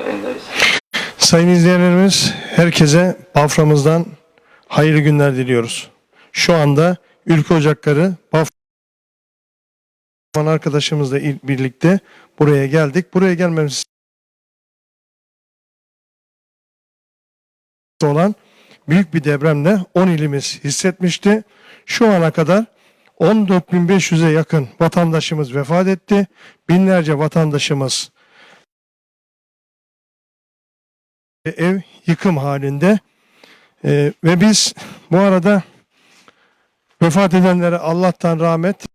Yayındayız. Sayın izleyenlerimiz herkese Bafra'mızdan hayırlı günler diliyoruz. Şu anda Ülke Ocakları Bafra arkadaşımızla birlikte buraya geldik. Buraya gelmemiz olan büyük bir depremle 10 ilimiz hissetmişti. Şu ana kadar 14.500'e yakın vatandaşımız vefat etti. Binlerce vatandaşımız ev yıkım halinde. Ee, ve biz bu arada vefat edenlere Allah'tan rahmet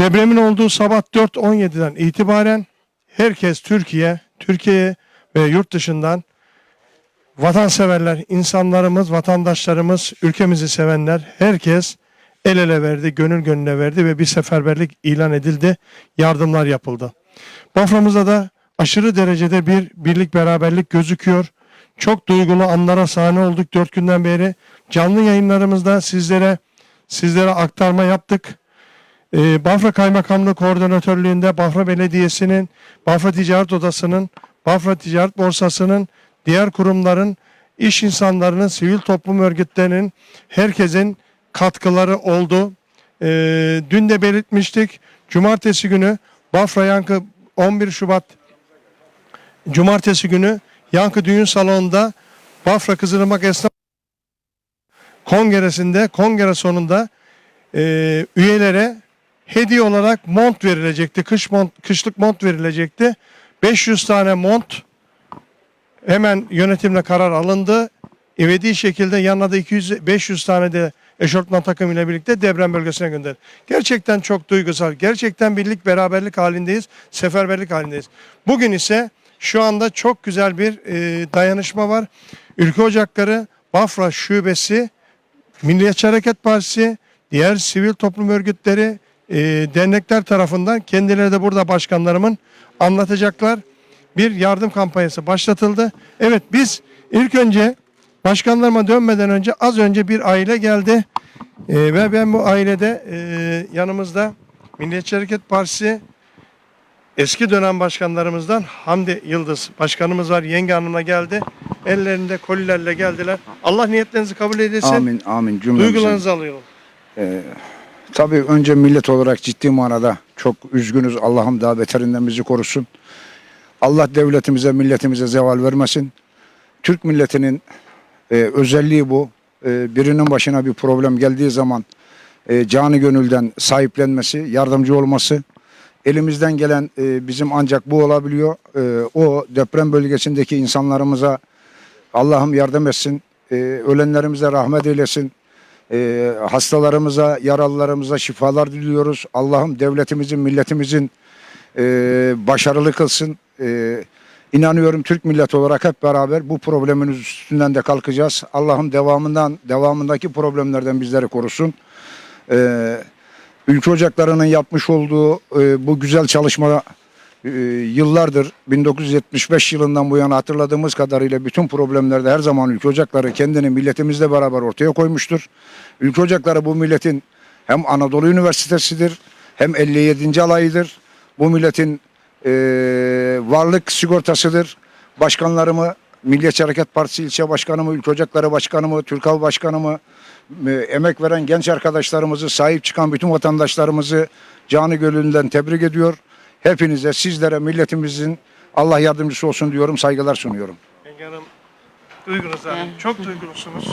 Depremin olduğu sabah 4.17'den itibaren herkes Türkiye, Türkiye ve yurt dışından vatanseverler, insanlarımız, vatandaşlarımız, ülkemizi sevenler herkes el ele verdi, gönül gönüle verdi ve bir seferberlik ilan edildi. Yardımlar yapıldı. Bafra'mızda da aşırı derecede bir birlik beraberlik gözüküyor. Çok duygulu anlara sahne olduk dört günden beri. Canlı yayınlarımızda sizlere sizlere aktarma yaptık. Ee, Bafra Kaymakamlığı Koordinatörlüğü'nde Bafra Belediyesi'nin, Bafra Ticaret Odası'nın, Bafra Ticaret Borsası'nın, diğer kurumların, iş insanlarının, sivil toplum örgütlerinin, herkesin katkıları oldu. Ee, dün de belirtmiştik. Cumartesi günü Bafra Yankı 11 Şubat Cumartesi günü Yankı Düğün Salonu'nda Bafra Kızılırmak Esnaf Kongresi'nde kongre sonunda e, üyelere hediye olarak mont verilecekti. Kış mont, kışlık mont verilecekti. 500 tane mont hemen yönetimle karar alındı. İvedi şekilde yanına da 200 500 tane de eşortman takımıyla birlikte deprem bölgesine gönderdi. Gerçekten çok duygusal. Gerçekten birlik beraberlik halindeyiz. Seferberlik halindeyiz. Bugün ise şu anda çok güzel bir e, dayanışma var. Ülke Ocakları Bafra Şubesi Milliyetçi Hareket Partisi, diğer sivil toplum örgütleri, e, dernekler tarafından kendileri de burada başkanlarımın anlatacaklar. Bir yardım kampanyası başlatıldı. Evet biz ilk önce başkanlarıma dönmeden önce az önce bir aile geldi. E, ve ben bu ailede e, yanımızda Milliyetçi Hareket Partisi eski dönem başkanlarımızdan Hamdi Yıldız başkanımız var. Yenge hanımla geldi. Ellerinde kolilerle geldiler. Allah niyetlerinizi kabul eylesin. Amin amin cümlemizin. Duygularınızı alıyorum. Ee, tabii önce millet olarak ciddi manada çok üzgünüz. Allah'ım daha beterinden bizi korusun. Allah devletimize, milletimize zeval vermesin. Türk milletinin e, özelliği bu. E, birinin başına bir problem geldiği zaman e, canı gönülden sahiplenmesi, yardımcı olması. Elimizden gelen e, bizim ancak bu olabiliyor. E, o deprem bölgesindeki insanlarımıza Allah'ım yardım etsin. E, ölenlerimize rahmet eylesin. E, hastalarımıza, yaralılarımıza şifalar diliyoruz. Allah'ım devletimizin, milletimizin e, başarılı kılsın. E, inanıyorum Türk milleti olarak hep beraber bu problemin üstünden de kalkacağız. Allah'ım devamından, devamındaki problemlerden bizleri korusun. E, Ülke Ocakları'nın yapmış olduğu e, bu güzel çalışma e, yıllardır 1975 yılından bu yana hatırladığımız kadarıyla bütün problemlerde her zaman Ülke Ocakları kendini milletimizle beraber ortaya koymuştur. Ülke Ocakları bu milletin hem Anadolu Üniversitesi'dir hem 57. alayıdır. Bu milletin e, varlık sigortasıdır. Başkanlarımı Milliyetçi Hareket Partisi ilçe başkanımı, Ülke Ocakları başkanımı, Türkav başkanımı, e, emek veren genç arkadaşlarımızı, sahip çıkan bütün vatandaşlarımızı canı gönülden tebrik ediyor. Hepinize, sizlere, milletimizin Allah yardımcısı olsun diyorum, saygılar sunuyorum. Yenge Hanım duygunuzu alayım. Çok duygulusunuz.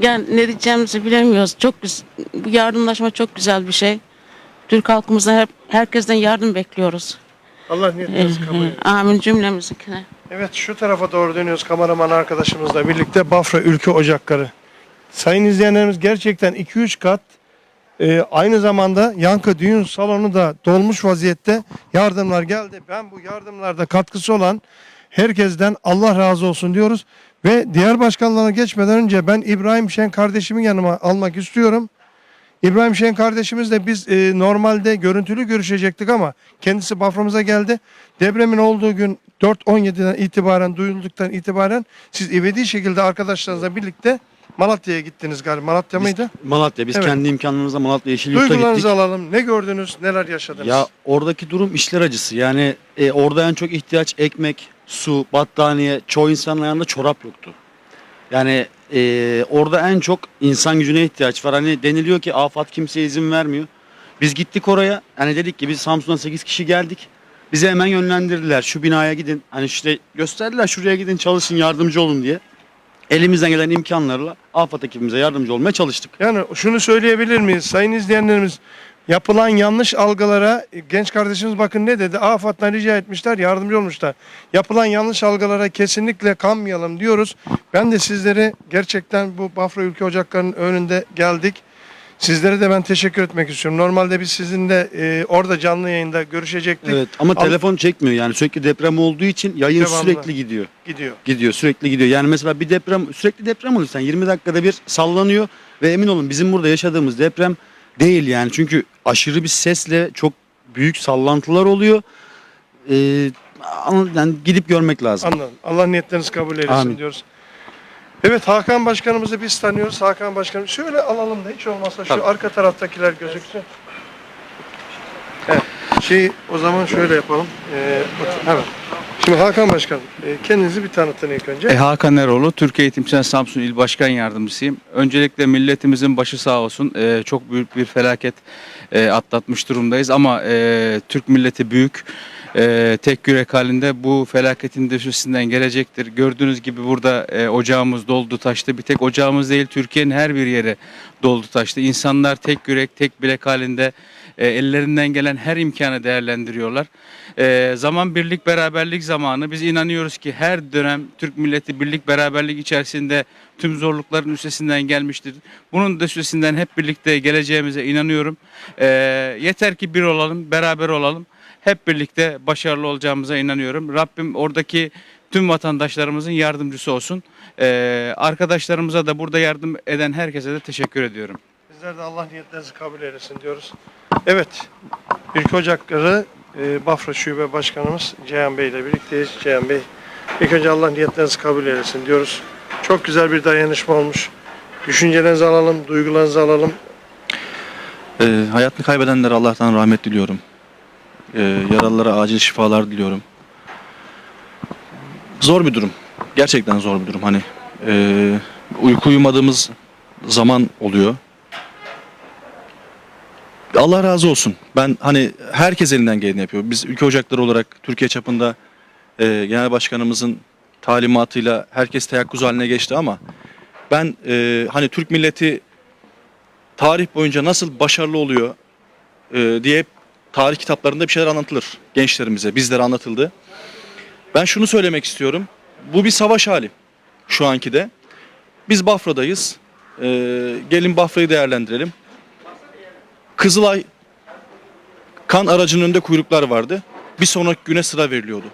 Yani ne diyeceğimizi bilemiyoruz. Çok güz- bu yardımlaşma çok güzel bir şey. Türk halkımızdan hep herkesten yardım bekliyoruz. Allah niyetlerinizi kabul eylesin. Amin cümlemizinkine. Evet şu tarafa doğru dönüyoruz kameraman arkadaşımızla birlikte Bafra Ülke Ocakları. Sayın izleyenlerimiz gerçekten 2-3 kat e, aynı zamanda Yankı Düğün Salonu da dolmuş vaziyette yardımlar geldi. Ben bu yardımlarda katkısı olan herkesten Allah razı olsun diyoruz. Ve diğer başkanlarına geçmeden önce ben İbrahim Şen kardeşimi yanıma almak istiyorum. İbrahim Şen kardeşimizle biz e, normalde görüntülü görüşecektik ama kendisi Bafra'mıza geldi. Depremin olduğu gün 4.17'den itibaren duyulduktan itibaren siz ivedi şekilde arkadaşlarınızla birlikte Malatya'ya gittiniz galiba. Malatya Biz- mıydı? Malatya. Biz Evet. kendi imkanlarımızla Malatya Yeşil Yurt'a gittik. Duygularınızı alalım. Ne gördünüz? Neler yaşadınız? Ya oradaki durum işler acısı. Yani e, orada en çok ihtiyaç ekmek, su, battaniye, çoğu insanın ayağında çorap yoktu. Yani e, orada en çok insan gücüne ihtiyaç var. Hani deniliyor ki afat kimseye izin vermiyor. Biz gittik oraya. Hani dedik ki biz Samsun'a 8 kişi geldik. Bize hemen yönlendirdiler. Şu binaya gidin. Hani işte gösterdiler şuraya gidin çalışın yardımcı olun diye. Elimizden gelen imkanlarla afet ekibimize yardımcı olmaya çalıştık. Yani şunu söyleyebilir miyiz sayın izleyenlerimiz? Yapılan yanlış algılara genç kardeşimiz bakın ne dedi? AFAD'dan rica etmişler, yardımcı olmuşlar. Yapılan yanlış algılara kesinlikle kanmayalım diyoruz. Ben de sizlere gerçekten bu Bafra Ülke Ocakları'nın önünde geldik. Sizlere de ben teşekkür etmek istiyorum. Normalde biz sizinle e, orada canlı yayında görüşecektik. Evet ama Al- telefon çekmiyor yani sürekli deprem olduğu için yayın Devamlı. sürekli gidiyor. Gidiyor. Gidiyor sürekli gidiyor. Yani mesela bir deprem sürekli deprem oluyor. Sen 20 dakikada bir sallanıyor ve emin olun bizim burada yaşadığımız deprem değil yani. Çünkü aşırı bir sesle çok büyük sallantılar oluyor. Ee, yani gidip görmek lazım. Anladım. Allah niyetlerinizi kabul eylesin Amin. diyoruz. Evet Hakan Başkanımızı biz tanıyoruz. Hakan Başkanım şöyle alalım da hiç olmazsa şu Tabii. arka taraftakiler gözüksün. Evet. Şey o zaman şöyle yapalım. Ee, evet. Şimdi Hakan Başkanım e, kendinizi bir tanıtın ilk önce. E, Hakan Eroğlu, Türkiye Eğitimsel Samsun İl Başkan Yardımcısıyım. Öncelikle milletimizin başı sağ olsun. E, çok büyük bir felaket e, atlatmış durumdayız ama e, Türk milleti büyük. E, tek yürek halinde bu felaketin de üstesinden gelecektir. Gördüğünüz gibi burada e, ocağımız doldu taştı. Bir tek ocağımız değil Türkiye'nin her bir yeri doldu taştı. İnsanlar tek yürek, tek bilek halinde e, ellerinden gelen her imkanı değerlendiriyorlar. E, zaman birlik beraberlik zamanı. Biz inanıyoruz ki her dönem Türk milleti birlik beraberlik içerisinde tüm zorlukların üstesinden gelmiştir. Bunun da üstesinden hep birlikte geleceğimize inanıyorum. E, yeter ki bir olalım, beraber olalım. Hep birlikte başarılı olacağımıza inanıyorum. Rabbim oradaki tüm vatandaşlarımızın yardımcısı olsun. E, arkadaşlarımıza da burada yardım eden herkese de teşekkür ediyorum. Bizler de Allah niyetlerinizi kabul eylesin diyoruz. Evet. Ülke Ocakları e, Bafra Şube Başkanımız Ceyhan Bey ile birlikteyiz. Ceyhan Bey ilk önce Allah niyetlerinizi kabul eylesin diyoruz. Çok güzel bir dayanışma olmuş. Düşüncelerinizi alalım, duygularınızı alalım. Ee, hayatını kaybedenlere Allah'tan rahmet diliyorum. Ee, yaralılara acil şifalar diliyorum. Zor bir durum. Gerçekten zor bir durum. Hani e, uyku uyumadığımız zaman oluyor. Allah razı olsun. Ben hani herkes elinden geleni yapıyor. Biz ülke ocakları olarak Türkiye çapında e, genel başkanımızın talimatıyla herkes teyakkuz haline geçti ama ben e, hani Türk milleti tarih boyunca nasıl başarılı oluyor e, diye tarih kitaplarında bir şeyler anlatılır gençlerimize, bizlere anlatıldı. Ben şunu söylemek istiyorum. Bu bir savaş hali şu anki de. Biz Bafra'dayız. E, gelin Bafra'yı değerlendirelim. Kızılay kan aracının önünde kuyruklar vardı. Bir sonraki güne sıra veriliyordu.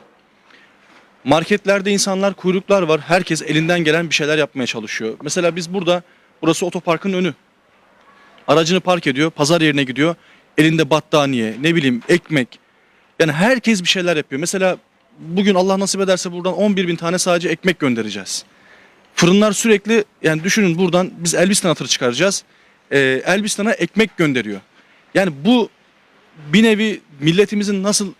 Marketlerde insanlar kuyruklar var. Herkes elinden gelen bir şeyler yapmaya çalışıyor. Mesela biz burada, burası otoparkın önü. Aracını park ediyor, pazar yerine gidiyor. Elinde battaniye, ne bileyim ekmek. Yani herkes bir şeyler yapıyor. Mesela bugün Allah nasip ederse buradan 11 bin tane sadece ekmek göndereceğiz. Fırınlar sürekli yani düşünün buradan biz Elbistan hatırı çıkaracağız. Ee, Elbistan'a ekmek gönderiyor. Yani bu bir nevi milletimizin nasıl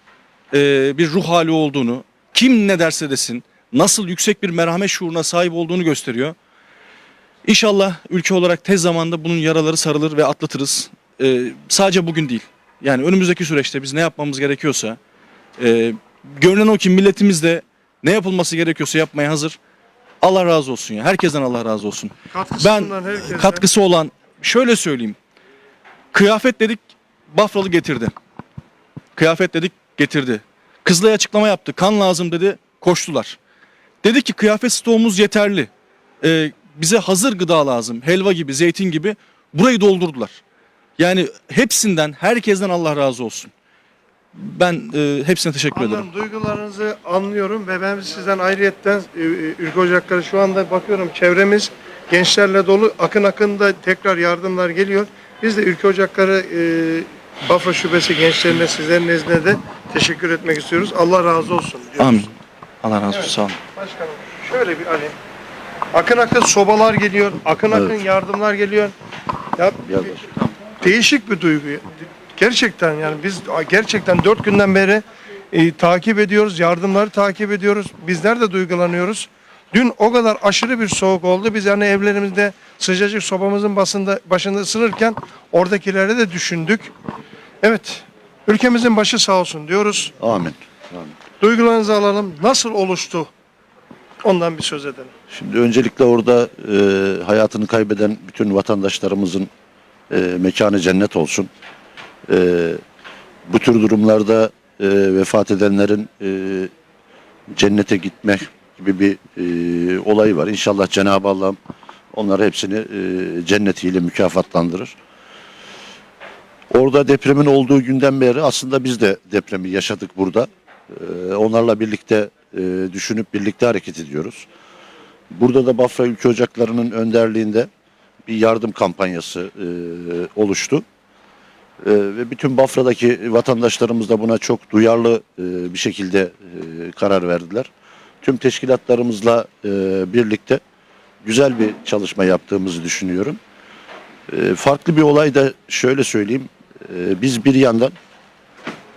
e, bir ruh hali olduğunu, kim ne derse desin, nasıl yüksek bir merhamet şuuruna sahip olduğunu gösteriyor. İnşallah ülke olarak tez zamanda bunun yaraları sarılır ve atlatırız. Ee, sadece bugün değil. Yani önümüzdeki süreçte biz ne yapmamız gerekiyorsa, e, görünen o ki milletimiz de ne yapılması gerekiyorsa yapmaya hazır. Allah razı olsun ya. Herkesten Allah razı olsun. Ben herkese- katkısı olan şöyle söyleyeyim. Kıyafet dedik Bafralı getirdi. Kıyafet dedik getirdi. Kızılay açıklama yaptı. Kan lazım dedi. Koştular. Dedi ki kıyafet stoğumuz yeterli. Ee, bize hazır gıda lazım. Helva gibi, zeytin gibi. Burayı doldurdular. Yani hepsinden, herkesten Allah razı olsun. Ben e, hepsine teşekkür ederim. Anladım. Duygularınızı anlıyorum ve ben sizden ayrıyetten e, Ülke Ocakları şu anda bakıyorum çevremiz gençlerle dolu. Akın akın da tekrar yardımlar geliyor. Biz de Ülke Ocakları e, Bafra Şubesi gençlerine sizlerin nezdinde de teşekkür etmek istiyoruz. Allah razı olsun diyoruz. Amin. Allah razı olsun. Sağ olun. Başkanım şöyle bir alayım. Akın akın sobalar geliyor, akın Evet. akın yardımlar geliyor. Ya değişik bir duygu. Gerçekten yani biz gerçekten dört günden beri e, takip ediyoruz, yardımları takip ediyoruz. Bizler de duygulanıyoruz. Dün o kadar aşırı bir soğuk oldu. Biz yani evlerimizde sıcacık sobamızın basında, başında ısınırken oradakileri de düşündük. Evet, ülkemizin başı sağ olsun diyoruz. Amin. Duygularınızı alalım. Nasıl oluştu? Ondan bir söz edelim. Şimdi öncelikle orada e, hayatını kaybeden bütün vatandaşlarımızın e, mekanı cennet olsun. E, bu tür durumlarda e, vefat edenlerin e, cennete gitme gibi bir e, olay var. İnşallah Cenab-ı Allah onları hepsini e, cennetiyle mükafatlandırır. Orada depremin olduğu günden beri aslında biz de depremi yaşadık burada. E, onlarla birlikte e, düşünüp birlikte hareket ediyoruz. Burada da Bafra Ülke Ocakları'nın önderliğinde bir yardım kampanyası e, oluştu. E, ve bütün Bafra'daki vatandaşlarımız da buna çok duyarlı e, bir şekilde e, karar verdiler. Tüm teşkilatlarımızla e, birlikte güzel bir çalışma yaptığımızı düşünüyorum. E, farklı bir olay da şöyle söyleyeyim. E, biz bir yandan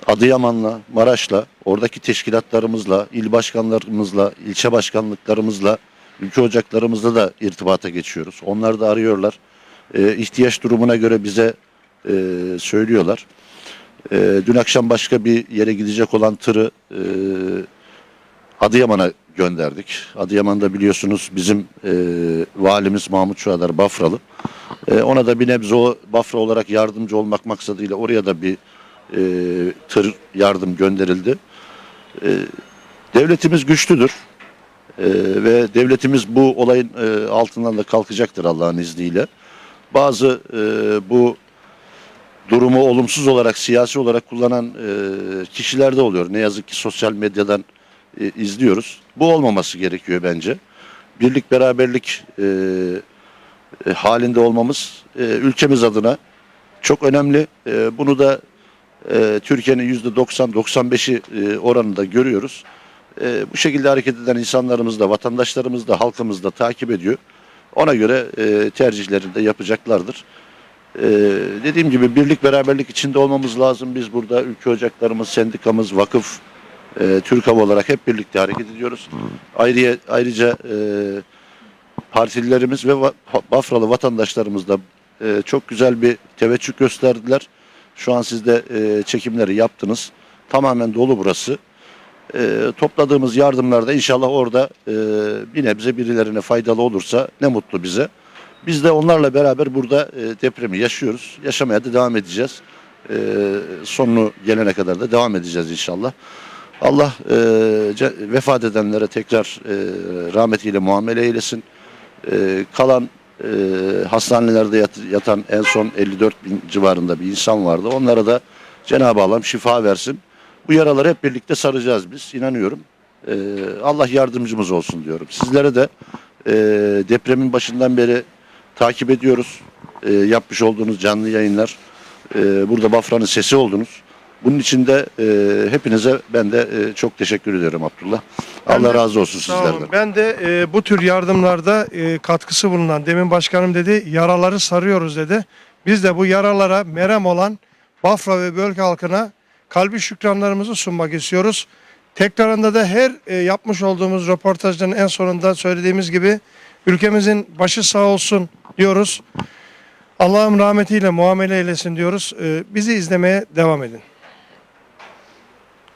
Adıyaman'la, Maraş'la, oradaki teşkilatlarımızla, il başkanlarımızla, ilçe başkanlıklarımızla, ülke ocaklarımızla da irtibata geçiyoruz. Onlar da arıyorlar. Ee, ihtiyaç durumuna göre bize e, söylüyorlar. Ee, dün akşam başka bir yere gidecek olan tırı e, Adıyaman'a gönderdik. Adıyaman'da biliyorsunuz bizim e, valimiz Mahmut Çuadar Bafralı. E, ona da bir nebze o Bafra olarak yardımcı olmak maksadıyla oraya da bir e, tır yardım gönderildi. E, devletimiz güçlüdür. E, ve devletimiz bu olayın e, altından da kalkacaktır Allah'ın izniyle. Bazı e, bu durumu olumsuz olarak siyasi olarak kullanan e, kişiler de oluyor. Ne yazık ki sosyal medyadan e, izliyoruz. Bu olmaması gerekiyor bence. Birlik beraberlik e, e, halinde olmamız e, ülkemiz adına çok önemli. E, bunu da e, Türkiye'nin yüzde 90-95'i e, oranında görüyoruz. E, bu şekilde hareket eden insanlarımız da, vatandaşlarımız da, halkımız da takip ediyor. Ona göre e, tercihlerini de yapacaklardır. E, dediğim gibi birlik beraberlik içinde olmamız lazım. Biz burada ülke ocaklarımız, sendikamız, vakıf, e, Türk Hava olarak hep birlikte hareket ediyoruz. Ayrıca, ayrıca e, partililerimiz ve va- Bafralı vatandaşlarımız da e, çok güzel bir teveccüh gösterdiler. Şu an siz de e, çekimleri yaptınız. Tamamen dolu burası. E, topladığımız yardımlar da inşallah orada e, bir nebze birilerine faydalı olursa ne mutlu bize. Biz de onlarla beraber burada e, depremi yaşıyoruz. Yaşamaya da devam edeceğiz. E, sonunu gelene kadar da devam edeceğiz inşallah. Allah e, vefat edenlere tekrar e, rahmetiyle muamele eylesin. E, kalan e, hastanelerde yat- yatan en son 54 bin civarında bir insan vardı. Onlara da Cenab-ı Allah şifa versin. Bu yaraları hep birlikte saracağız biz inanıyorum. E, Allah yardımcımız olsun diyorum. Sizlere de e, depremin başından beri takip ediyoruz. E, yapmış olduğunuz canlı yayınlar. E, burada Bafra'nın sesi oldunuz. Bunun için de e, hepinize ben de e, çok teşekkür ediyorum Abdullah. Ben Allah de- razı olsun Sağ sizlerden. olun. Ben de e, bu tür yardımlarda e, katkısı bulunan, demin başkanım dedi, yaraları sarıyoruz dedi. Biz de bu yaralara merem olan Bafra ve bölge halkına kalbi şükranlarımızı sunmak istiyoruz. Tekrarında da her e, yapmış olduğumuz röportajların en sonunda söylediğimiz gibi ülkemizin başı sağ olsun diyoruz. Allah'ım rahmetiyle muamele eylesin diyoruz. E, bizi izlemeye devam edin.